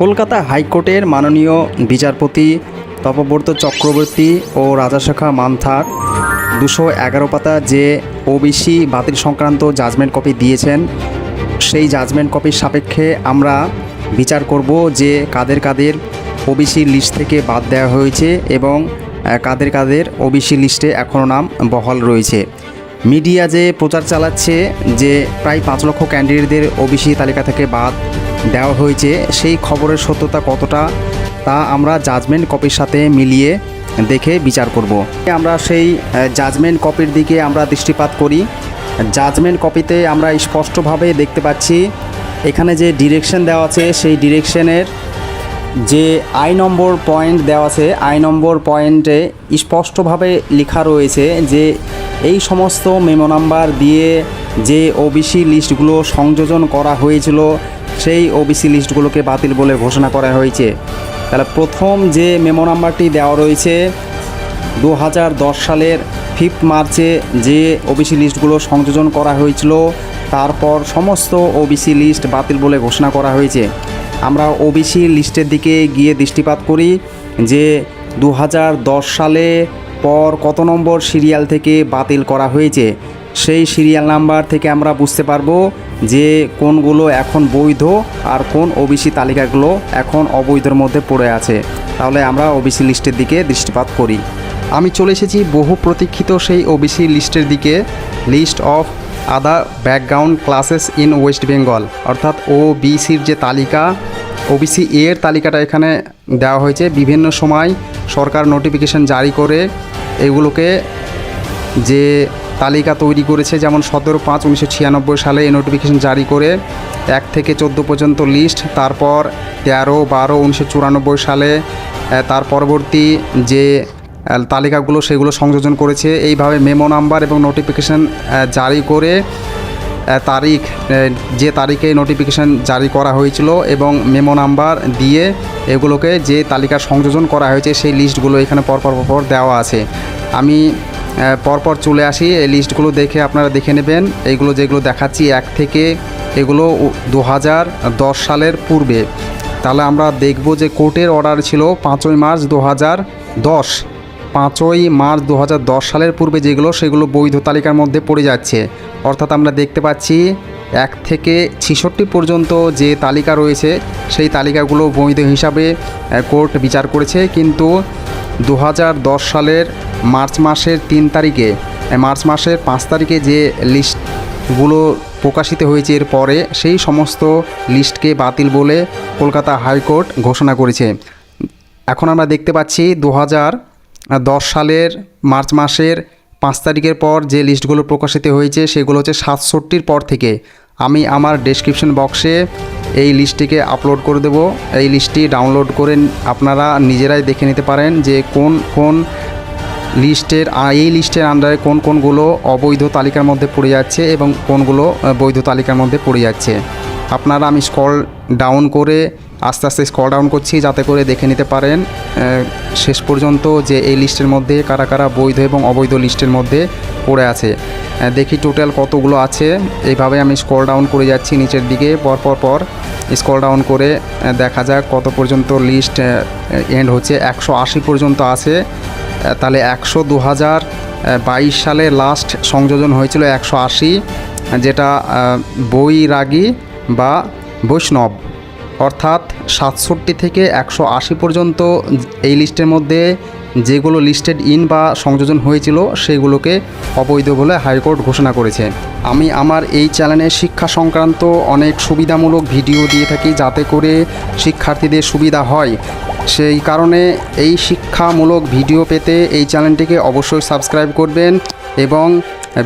কলকাতা হাইকোর্টের মাননীয় বিচারপতি তপব্রত চক্রবর্তী ও রাজাশাখা মান্থার দুশো এগারো পাতা যে ওবিসি বাতিল সংক্রান্ত জাজমেন্ট কপি দিয়েছেন, সেই জাজমেন্ট কপির সাপেক্ষে আমরা বিচার করব যে কাদের কাদের ওবিসি লিস্ট থেকে বাদ দেওয়া হয়েছে এবং কাদের কাদের ওবিসি লিস্টে এখনও নাম বহাল রয়েছে। মিডিয়া যে প্রচার চালাচ্ছে যে প্রায় পাঁচ লক্ষ ক্যান্ডিডেটদের ওবিসি তালিকা থেকে বাদ দেওয়া হয়েছে, সেই খবরের সত্যতা কতটা তা আমরা জাজমেন্ট কপির সাথে মিলিয়ে দেখে বিচার করব। আমরা সেই জাজমেন্ট কপির দিকে আমরা দৃষ্টিপাত করি। জাজমেন্ট কপিতে আমরা স্পষ্টভাবে দেখতে পাচ্ছি, এখানে যে ডিরেকশন দেওয়া আছে, সেই ডিরেকশনের যে আই নম্বর পয়েন্ট দেওয়া আছে, আই নম্বর পয়েন্টে স্পষ্টভাবে লেখা রয়েছে যে এই সমস্ত মেমো নাম্বার দিয়ে যে ওবিসি লিস্টগুলো সংযোজন করা হয়েছিল, সেই ওবিসি লিস্টগুলোকে বাতিল বলে ঘোষণা করা হয়েছে। তাহলে প্রথম যে মেমো নাম্বারটি দেওয়া রয়েছে দু হাজার দশ সালের ফিফথ মার্চে যে ওবিসি লিস্টগুলো সংযোজন করা হয়েছিল, তারপর সমস্ত ওবিসি লিস্ট বাতিল বলে ঘোষণা করা হয়েছে। আমরা ওবিসি লিস্টের দিকে গিয়ে দৃষ্টিপাত করি যে দু হাজার দশ সালে পর কত নম্বর সিরিয়াল থেকে বাতিল করা হয়েছে? সেই সিরিয়াল নাম্বার থেকে আমরা বুঝতে পারব যে কোনগুলো এখন বৈধ আর কোন ওবিসি তালিকাগুলো এখন অবৈধর মধ্যে পড়ে আছে। তাহলে আমরা ওবিসি লিস্টের দিকে দৃষ্টিপাত করি। আমি চলে এসেছি বহু প্রতীক্ষিত সেই ওবিসি লিস্টের দিকে। List of other background classes in West Bengal অর্থাৎ ও বিসির যে তালিকা ওবিসি এর তালিকাটা এখানে দেওয়া হয়েছে। বিভিন্ন সময় সরকার নোটিফিকেশন জারি করে এগুলোকে যে তালিকা তৈরি করেছে, যেমন সতেরো পাঁচ উনিশশো ছিয়ানব্বই সালে এই নোটিফিকেশন জারি করে এক থেকে চোদ্দ পর্যন্ত লিস্ট তারপর তেরো বারো উনিশশো চুরানব্বই সালে তার পরবর্তী যে তালিকাগুলো সেগুলো সংযোজন করেছে। এইভাবে মেমো নাম্বার এবং নোটিফিকেশন জারি করে তারিখ যে তারিখে নোটিফিকেশন জারি করা হয়েছিল এবং মেমো নাম্বার দিয়ে এগুলোকে যে তালিকা সংযোজন করা হয়েছে সেই লিস্টগুলো এখানে পরপর পরপর দেওয়া আছে। আমি পরপর চলে আসি, এই লিস্টগুলো দেখে আপনারা দেখে নেবেন। এইগুলো যেগুলো দেখাচ্ছি, এক থেকে এগুলো দু সালের পূর্বে। তাহলে আমরা দেখব যে কোর্টের অর্ডার ছিল পাঁচই মার্চ দু দশ। পাঁচই মার্চ দু হাজার দশ সালের পূর্বে যেগুলো, সেগুলো বৈধ তালিকার মধ্যে পড়ে যাচ্ছে। অর্থাৎ আমরা দেখতে পাচ্ছি এক থেকে ছেষট্টি পর্যন্ত যে তালিকা রয়েছে, সেই তালিকাগুলো বৈধ হিসাবে কোর্ট বিচার করেছে। কিন্তু দু হাজার দশ সালের মার্চ মাসের তিন তারিখে মার্চ মাসের পাঁচ তারিখে যে লিস্টগুলো প্রকাশিত হয়েছে এর পরে, সেই সমস্ত লিস্টকে বাতিল বলে কলকাতা হাইকোর্ট ঘোষণা করেছে। এখন আমরা দেখতে পাচ্ছি দু হাজার দশ সালের মার্চ মাসের পাঁচ তারিখের পর যে লিস্টগুলো প্রকাশিত হয়েছে, সেগুলো হচ্ছে সাতষট্টির পর থেকে। আমি আমার ডেসক্রিপশন বক্সে এই লিস্টটিকে আপলোড করে দেব। এই লিস্টটি ডাউনলোড করে আপনারা নিজেরাই দেখে নিতে পারেন যে কোন কোন লিস্টের এই লিস্টের আন্ডারে কোন, কোনগুলো অবৈধ তালিকার মধ্যে পড়ে যাচ্ছে এবং কোনগুলো বৈধ তালিকার মধ্যে পড়ে যাচ্ছে। আপনারা আমি স্কল ডাউন করে আস্তে আস্তে স্কল ডাউন করছি যাতে করে দেখে নিতে পারেন শেষ পর্যন্ত যে এই লিস্টের মধ্যে কারা কারা বৈধ এবং অবৈধ লিস্টের মধ্যে পড়ে আছে। দেখি টোটাল কতগুলো আছে। এইভাবে আমি স্কল ডাউন করে যাচ্ছি নিচের দিকে, পর পর স্কল ডাউন করে দেখা যাক কত পর্যন্ত লিস্ট এন্ড হচ্ছে। একশো আশি পর্যন্ত আছে। তাহলে একশো দু হাজার বাইশ সালে লাস্ট সংযোজন হয়েছিল একশো আশি, যেটা বৈরাগী বা বৈষ্ণব। অর্থাৎ সাতষট্টি থেকে একশো আশি পর্যন্ত এই লিস্টের মধ্যে যেগুলো লিস্টেড ইন বা সংযোজন হয়েছিল সেগুলোকে অবৈধ বলে হাইকোর্ট ঘোষণা করেছে। আমি আমার এই চ্যানেলে শিক্ষা সংক্রান্ত অনেক সুবিধামূলক ভিডিও দিয়ে থাকি যাতে করে শিক্ষার্থীদের সুবিধা হয়। সেই কারণে এই শিক্ষামূলক ভিডিও পেতে এই চ্যানেলটিকে অবশ্যই সাবস্ক্রাইব করবেন এবং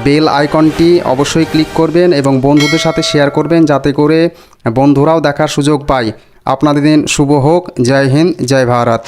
বেল আইকনটি অবশ্যই ক্লিক করবেন এবং বন্ধুদের সাথে শেয়ার করবেন যাতে করে বন্ধুরাও দেখার সুযোগ পায় আপনাদের দিন শুভ হোক। জয় হিন্দ জয় ভারত।